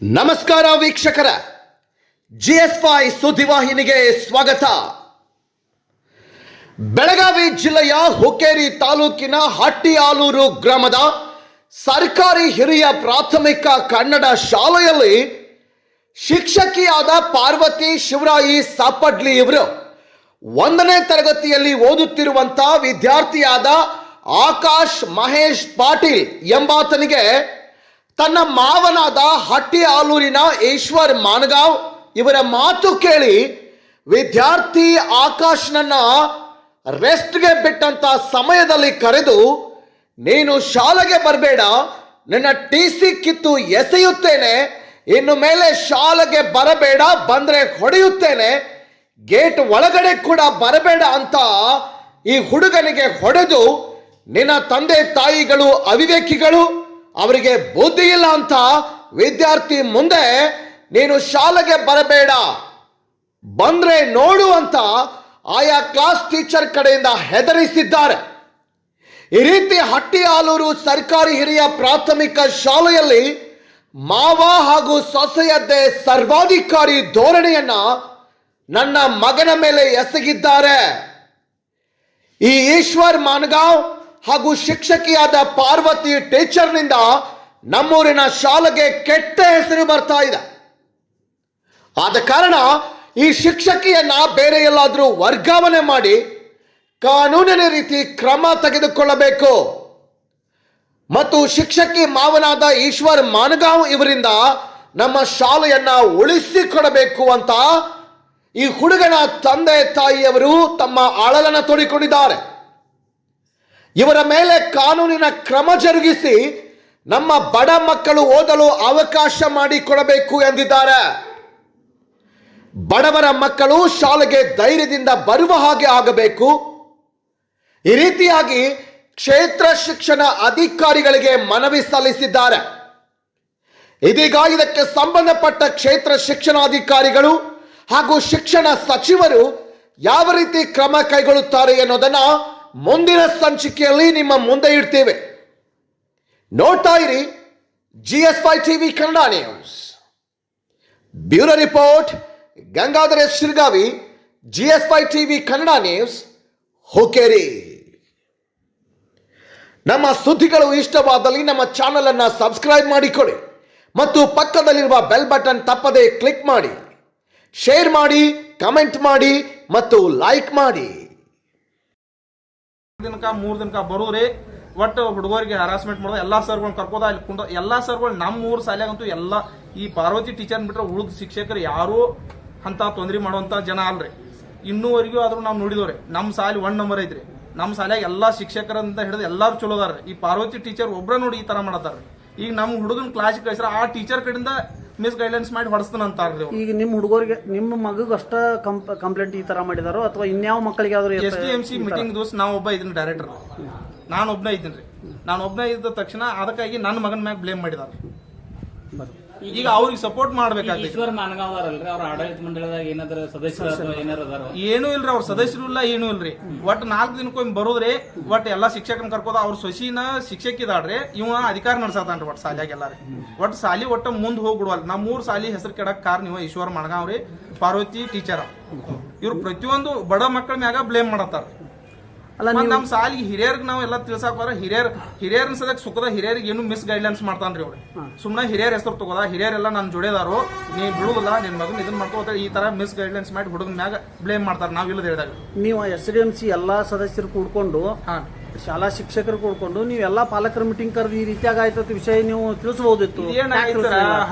ನಮಸ್ಕಾರ ವೀಕ್ಷಕರ. G S Y ಸುದ್ದಿವಾಹಿನಿಗೆ ಸ್ವಾಗತ. ಬೆಳಗಾವಿ ಜಿಲ್ಲೆಯ ಹುಕ್ಕೇರಿ ತಾಲೂಕಿನ ಹಟ್ಟಿಯಾಲೂರು ಗ್ರಾಮದ ಸರ್ಕಾರಿ ಹಿರಿಯ ಪ್ರಾಥಮಿಕ ಕನ್ನಡ ಶಾಲೆಯಲ್ಲಿ ಶಿಕ್ಷಕಿಯಾದ ಪಾರ್ವತಿ ಶಿವರಾಯಿ ಸಾಪಡ್ಲಿ ಇವರು ಒಂದನೇ ತರಗತಿಯಲ್ಲಿ ಓದುತ್ತಿರುವಂತ ವಿದ್ಯಾರ್ಥಿಯಾದ ಆಕಾಶ್ ಮಹೇಶ್ ಪಾಟೀಲ್ ಎಂಬಾತನಿಗೆ ತನ್ನ ಮಾವನಾದ ಹಟ್ಟಿ ಆಲೂರಿನ ಈಶ್ವರ್ ಮಾನಗಾವ್ ಇವರ ಮಾತು ಕೇಳಿ ವಿದ್ಯಾರ್ಥಿ ಆಕಾಶ್ನನ್ನ ರೆಸ್ಟ್ಗೆ ಬಿಟ್ಟಂತ ಸಮಯದಲ್ಲಿ ಕರೆದು, ನೀನು ಶಾಲೆಗೆ ಬರಬೇಡ, ನಿನ್ನ ಟಿ ಸಿ ಕಿತ್ತು ಎಸೆಯುತ್ತೇನೆ, ಇನ್ನು ಮೇಲೆ ಶಾಲೆಗೆ ಬರಬೇಡ, ಬಂದ್ರೆ ಹೊಡೆಯುತ್ತೇನೆ, ಗೇಟ್ ಒಳಗಡೆ ಕೂಡ ಬರಬೇಡ ಅಂತ ಈ ಹುಡುಗನಿಗೆ ಹೊಡೆದು ನಿನ್ನ ತಂದೆ ತಾಯಿಗಳು ಅವಿವೇಕಿಗಳು ಅವರಿಗೆ ಬುದ್ಧಿ ಇಲ್ಲ ಅಂತ ವಿದ್ಯಾರ್ಥಿ ಮುಂದೆ ನೀನು ಶಾಲೆಗೆ ಬರಬೇಡ. ಬಂದ್ರೆ ನೋಡು ಅಂತ ಆಯಾ ಕ್ಲಾಸ್ ಟೀಚರ್ ಕಡೆಯಿಂದ ಹೆದರಿಸಿದ್ದಾರೆ. ಈ ರೀತಿ ಹಟ್ಟಿ ಆಲೂರು ಸರ್ಕಾರಿ ಹಿರಿಯ ಪ್ರಾಥಮಿಕ ಶಾಲೆಯಲ್ಲಿ ಮಾವ ಹಾಗೂ ಸೊಸೆಯದ್ದೇ ಸರ್ವಾಧಿಕಾರಿ ಧೋರಣೆಯನ್ನ ನನ್ನ ಮಗನ ಮೇಲೆ ಎಸಗಿದ್ದಾರೆ. ಈ ಈಶ್ವರ್ ಮಾನಗಾಂವ್ ಹಾಗೂ ಶಿಕ್ಷಕಿಯಾದ ಪಾರ್ವತಿ ಟೀಚರ್ನಿಂದ ನಮ್ಮೂರಿನ ಶಾಲೆಗೆ ಕೆಟ್ಟ ಹೆಸರು ಬರ್ತಾ ಇದೆ. ಆದ ಕಾರಣ ಈ ಶಿಕ್ಷಕಿಯನ್ನ ಬೇರೆ ಎಲ್ಲಾದರೂ ವರ್ಗಾವಣೆ ಮಾಡಿ ಕಾನೂನಿನ ರೀತಿ ಕ್ರಮ ತೆಗೆದುಕೊಳ್ಳಬೇಕು. ಮತ್ತು ಶಿಕ್ಷಕಿ ಮಾವನಾದ ಈಶ್ವರ್ ಮಾನಗಾಂವ್ ಇವರಿಂದ ನಮ್ಮ ಶಾಲೆಯನ್ನ ಉಳಿಸಿಕೊಡಬೇಕು ಅಂತ ಈ ಹುಡುಗನ ತಂದೆ ತಾಯಿಯವರು ತಮ್ಮ ಅಳಲನ್ನ ತೋಡಿಕೊಂಡಿದ್ದಾರೆ. ಇವರ ಮೇಲೆ ಕಾನೂನಿನ ಕ್ರಮ ಜರುಗಿಸಿ ನಮ್ಮ ಬಡ ಮಕ್ಕಳು ಓದಲು ಅವಕಾಶ ಮಾಡಿಕೊಡಬೇಕು ಎಂದಿದ್ದಾರೆ. ಬಡವರ ಮಕ್ಕಳು ಶಾಲೆಗೆ ಧೈರ್ಯದಿಂದ ಬರುವ ಹಾಗೆ ಆಗಬೇಕು. ಈ ರೀತಿಯಾಗಿ ಕ್ಷೇತ್ರ ಶಿಕ್ಷಣ ಅಧಿಕಾರಿಗಳಿಗೆ ಮನವಿ ಸಲ್ಲಿಸಿದ್ದಾರೆ. ಇದೀಗ ಇದಕ್ಕೆ ಸಂಬಂಧಪಟ್ಟ ಕ್ಷೇತ್ರ ಶಿಕ್ಷಣಾಧಿಕಾರಿಗಳು ಹಾಗೂ ಶಿಕ್ಷಣ ಸಚಿವರು ಯಾವ ರೀತಿ ಕ್ರಮ ಕೈಗೊಳ್ಳುತ್ತಾರೆ ಎನ್ನುವುದನ್ನ ಮುಂದಿನ ಸಂಚಿಕೆಯಲ್ಲಿ ನಿಮ್ಮ ಮುಂದೆ ಇಡ್ತೇವೆ. ನೋಡ್ತಾ ಇರಿ G S five TV Kannada news bureau report, Gangadhar Shirgavi G S five TV Kannada news Hukeri. ನಮ್ಮ ಸುದ್ದಿಗಳು ಇಷ್ಟವಾದಲ್ಲಿ ನಮ್ಮ ಚಾನೆಲ್ ಅನ್ನು ಸಬ್ಸ್ಕ್ರೈಬ್ ಮಾಡಿಕೊಳ್ಳಿ ಮತ್ತು ಪಕ್ಕದಲ್ಲಿರುವ ಬೆಲ್ ಬಟನ್ ತಪ್ಪದೇ ಕ್ಲಿಕ್ ಮಾಡಿ. ಶೇರ್ ಮಾಡಿ ಕಮೆಂಟ್ ಮಾಡಿ ಮತ್ತು ಲೈಕ್ ಮಾಡಿ. ದಿನಕ ಮೂರ್ ದಿನಕ ಬರೋರಿ ಒಟ್ಟು ಹುಡುಗರಿಗೆ ಹರಾಸ್ಮೆಂಟ್ ಮಾಡೋದು, ಎಲ್ಲಾ ಸರ್ಗಳನ್ನ ಕರ್ಕೋದ ಅಲ್ಲಿ ಕುಂಡ ಎಲ್ಲಾ ಸರ್ಗಳು ನಮ್ಮ ಊರ್ ಶಾಲ್ಯಾಗಂತೂ ಎಲ್ಲ ಈ ಪಾರ್ವತಿ ಟೀಚರ್ ಬಿಟ್ರೆ ಉಳಿದ ಶಿಕ್ಷಕರು ಯಾರು ಅಂತ ತೊಂದರೆ ಮಾಡುವಂತ ಜನ ಅಲ್ರಿ. ಇನ್ನೂವರೆಗೂ ಆದ್ರೂ ನಾವು ನೋಡಿದವ್ರಿ. ನಮ್ಮ ಸಾಲಿ ಒನ್ ನಂಬರ್ ಐತ್ರಿ. ನಮ್ಮ ಶಾಲೆಗೆ ಎಲ್ಲಾ ಶಿಕ್ಷಕರಂತ ಹಿಡಿದು ಎಲ್ಲಾರು ಚಲೋ ಅದಾರ ಈ ಪಾರ್ವತಿ ಟೀಚರ್ ಒಬ್ರ ನೋಡಿ ಈ ತರ ಮಾಡತಾರ ಈಗ ನಮ್ಮ ಹುಡುಗನ ಕ್ಲಾಸ್ ಕಳಿಸ್ರ, ಆ ಟೀಚರ್ ಕಡೆಯಿಂದ ಮಿಸ್ ಗೈಡ್ಲೈನ್ಸ್ ಮಾಡಿ ಹೊಡಸ್ತಾನಂತಾರ್ರಿ ಅವ್ರು. ಈಗ ನಿಮ್ಮ ಹುಡುಗರಿಗೆ ನಿಮ್ಮ ಮಗಗೆ ಅಷ್ಟ ಕಂಪ್ಲೇಂಟ್ ಈ ತರ ಮಾಡಿದಾರೋ ಅಥವಾ ಇನ್ಯಾವ ಮಕ್ಕಳಿಗೆ ಯಾವ್ದಾರು S D M C meeting ದಿವಸ ನಾವು ಒಬ್ಬ ಇದ್ದೀನಿ ಡೈರೆಕ್ಟರ್ ನಾನು ಒಬ್ಬನೇ ಇದ್ದೀನಿ ನಾನು ಒಬ್ಬನೇ ಇದ್ದ ತಕ್ಷಣ ಅದಕ್ಕಾಗಿ ನನ್ನ ಮಗನ ಮ್ಯಾಗ ಬ್ಲೇಮ್ ಮಾಡಿದಾರೆ ಈಗ ಅವ್ರಿಗೆ ಸಪೋರ್ಟ್ ಮಾಡ್ಬೇಕಾಗ್ತೈತಿ. ಈಶ್ವರ್ ಮಾನಗಾವರಲ್ರಿ ಅವ್ರ ಆಡಳಿತ ಮಂಡಳದಾಗ ಏನಾದ್ರ ಸದಸ್ಯರು ಅಥವಾ ಏನಾರ ಅದಾರ? ಏನೂ ಇಲ್ರಿ ಅವ್ರ ಸದಸ್ಯರು ಇಲ್ಲ ಏನು ಇಲ್ರಿ. ಒಟ್ ನಾಲ್ಕು ದಿನಕ್ಕೊಮ್ಮೆ ಬರೋದ್ರಿ ಒಟ್ ಎಲ್ಲಾ ಶಿಕ್ಷಕನ ಕರ್ಕೋದ ಅವ್ರ ಸೊಸಿನ ಶಿಕ್ಷಕಿದಾಳ್ರಿ ಇವ ಅಧಿಕಾರ ನಡ್ಸತಾನ್ರಿ ಒಟ್ ಸಾಲಿಯಾಗ ಎಲ್ಲಾರಿ. ಒಟ್ ಸಾಲಿ ಒಟ್ಟ ಮುಂದ್ ಹೋಗ್ಬಿಡುವಲ್ ನಮ್ಮ ಮೂರ್ ಸಾಲಿ ಹೆಸರು ಕೆಡಕ್ ಕಾರಣ ಇವ ಈಶ್ವರ ಮಣಗಾವ್ರಿ ಪಾರ್ವತಿ ಟೀಚರ್. ಇವ್ರು ಪ್ರತಿಯೊಂದು ಬಡ ಮಕ್ಕಳ ಮ್ಯಾಗ ಬ್ಲೇಮ್ ಮಾಡತ್ತಾರ. ಅಲ್ಲ ನಮ್ಮ ನಮ್ ಸಾಲಿಗೆ ಹಿರಿಯರ್ಗ್ ನಾವ್ ಎಲ್ಲ ತಿಳ್ಸಾಕ್ ಹೋದ್ರ ಹಿರಿಯರ್ ಹಿರಿಯರ್ ಸದಕ್ ಸುಖದ ಹಿರಿಯರಿಗೆ ಏನು ಮಿಸ್ ಗೈಡ್ಲೈನ್ಸ್ ಮಾಡ್ತಾನ್ರಿ ಅವ್ರು. ಸುಮ್ನೆ ಹಿರಿಯರ್ ಹೆಸರು ತಗೋದ ಹಿರಿಯರೆಲ್ಲ ನನ್ ಜೋಡಿದಾರು ನೀ ಬಿಡುದಿಲ್ಲ ನಿನ್ ಮಗನ್ ಇದನ್ ಮಾಡ್ಕೋತ ಈ ತರ ಮಿಸ್ ಗೈಡ್ಲೈನ್ಸ್ ಮಾಡಿ ಹುಡುಗನ ಮ್ಯಾಗ ಬ್ಲೇಮ್ ಮಾಡ್ತಾರ ನಾವ್ ಇಲ್ಲದ ಹೇಳಿದಾಗ. ನೀವು ಎಸ್ ಡಿ ಎಂ ಸಿ ಎಲ್ಲಾ ಸದಸ್ಯರು ಕೂಡ್ಕೊಂಡು ಹಾ. ಶಾಲಾ ಶಿಕ್ಷಕರು ಕೂಡ್ಕೊಂಡು ನೀವು ಎಲ್ಲಾ ಪಾಲಕರ ಮೀಟಿಂಗ್ ಕರೆದು ಈ ರೀತಿಯಾಗ ಆಯ್ತದ ವಿಷಯ ನೀವು ತಿಳಿಸಬಹುದಿತ್ತು.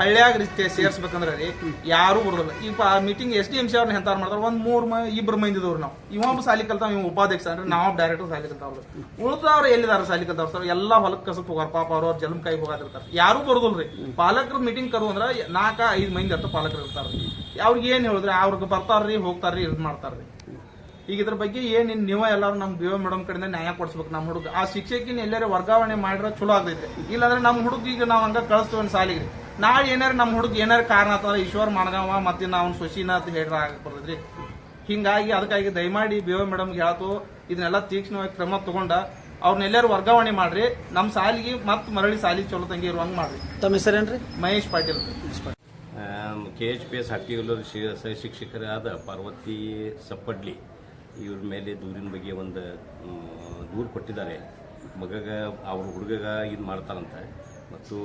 ಹಳ್ಳಿಯಾಗ ರೀತಿ ಸೇರ್ಸ್ಬೇಕಂದ್ರೆ ರೀ ಯಾರು ಬರೋದಿಲ್ಲ ಈ meeting S D M C ಅವ್ರನ್ನ ಹೆಂತಾರ ಮಾಡ್ತಾರ? ಒಂದ್ ಮೂರ್ ಇಬ್ರು ಮಂದಿದವ್ರು ನಾವು. ಇವಾಗ ಸಾಲಿ ಕಲ್ತಾವ ಇವ್ ಉಪಾಧ್ಯಕ್ಷ ಅಂದ್ರೆ ನಾವು ಡೈರೆಕ್ಟರ್ ಸಾಲಿ ಕಲ್ತಾವ್ರು ಉಳಿದವ್ರು ಎಲ್ಲಿದಾರ ಸಾಲಿ ಕಲ್ತಾವ್ರ ಸರ್? ಎಲ್ಲಾ ಹೊಲಕ್ ಕಸಕ್ ಹೋಗಾರ ಪಾಪ ಅವ್ರ ಅವ್ರ ಜಲಂ ಕೈ ಹೋಗಾದಿರ್ತಾರ. ಯಾರು ಬರೋದಿಲ್ರಿ ಪಾಲಕರ ಮೀಟಿಂಗ್ ಕರು ಅಂದ್ರ ನಾಲ್ಕ ಐದ್ ಮಂದಿ ಅಂತ ಪಾಲಕರು ಇರ್ತಾರ ಅವ್ರಿಗೆ ಏನ್ ಹೇಳಿದ್ರೆ ಅವ್ರಿಗೆ ಬರ್ತಾರ್ರಿ ಹೋಗ್ತಾರ್ರಿ ಇದ್ ಮಾಡ್ತಾರ್ರಿ. ಈಗ ಇದ್ರ ಬಗ್ಗೆ ಏನ್ ನೀವು ನೀವ ಎಲ್ಲಾರು ನಮ್ ಬಿ ಮೇಡಮ್ ಕಡೆಯಿಂದ ನ್ಯಾಯ ಕೊಡ್ಸ್ಬೇಕು ನಮ್ಮ ಹುಡುಗ. ಆ ಶಿಕ್ಷಕಿನ ಎಲ್ಲಾರ ವರ್ಗಾವಣೆ ಮಾಡಿದ್ರೆ ಚಲೋ ಆಗ್ತೈತೆ. ಇಲ್ಲಾಂದ್ರೆ ನಮ್ಮ ಹುಡುಗ ಈಗ ನಾವ್ ಹಂಗ ಕಳಿಸ್ತೀವಿ ಒಂದ್ ಸಾಲಿಗೆ. ನಾಳೆ ಏನಾರ ನಮ್ಮ ಹುಡುಗ ಏನಾರ ಕಾರಣ ಆತಂದ್ರ ಈಶ್ವರ್ ಮಾಡ್ಗವ ಮತ್ತೆ ನಾವು ಸೊಸಿನ ಅಂತ ಹೇಳ್ರ ಆಗಕ್ ಬರ್ತೈತ್ರಿ ಹಿಂಗಾಗಿ ಅದಕ್ಕಾಗಿ ದಯಮಾಡಿ ಬಿ ಮೇಡಮ್ ಹೇಳ್ತು ಇದನ್ನೆಲ್ಲ ತೀಕ್ಷ್ಣವಾಗಿ ಕ್ರಮ ತಗೊಂಡ ಅವ್ರನ್ನೆಲ್ಲರೂ ವರ್ಗಾವಣೆ ಮಾಡ್ರಿ. ನಮ್ಮ ಸಾಲಿಗೆ ಮತ್ತೆ ಮರಳಿ ಸಾಲಿ ಚಲೋ ತಂಗಿ ಇರುವಂಗೆ ಮಾಡ್ರಿ. ತಮ್ಮ ಹೆಸರೇನ್ರಿ? Mahesh Patil. K H P S Hattigalluru ಶಿಕ್ಷಕರಾದ ಪಾರ್ವತಿ ಸಪ್ಪಡ್ಲಿ. ಇವ್ರ ಮೇಲೆ ದೂರಿನ ಬಗ್ಗೆ ಒಂದು ದೂರು ಕೊಟ್ಟಿದ್ದಾರೆ. ಮಗಗ, ಅವ್ರ ಹುಡುಗಗ ಇದು ಮಾಡ್ತಾರಂತ. ಮತ್ತು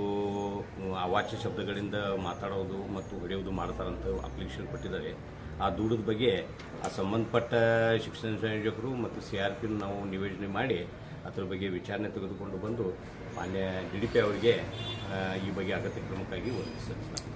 ಅವಾಚ್ಯ ಶಬ್ದಗಳಿಂದ ಮಾತಾಡೋದು ಮತ್ತು ಹೊಡೆಯೋದು ಮಾಡ್ತಾರಂತ ಅಪ್ಲಿಕೇಶನ್ ಕೊಟ್ಟಿದ್ದಾರೆ. ಆ ದೂರದ ಬಗ್ಗೆ ಆ ಸಂಬಂಧಪಟ್ಟ ಶಿಕ್ಷಣ ಸಂಯೋಜಕರು ಮತ್ತು ಸಿ ಆರ್ ಪಿನ ನಾವು ನಿವೇದನೆ ಮಾಡಿ ಅದ್ರ ಬಗ್ಗೆ ವಿಚಾರಣೆ ತೆಗೆದುಕೊಂಡು ಬಂದು ಮಾನ್ಯ ಡಿ ಡಿ ಪಿ ಅವರಿಗೆ ಈ ಬಗ್ಗೆ ಅಗತ್ಯ ಕ್ರಮಕ್ಕಾಗಿ ಒಂದು ಸಲ್ಲಿಸಲಾಗಿದೆ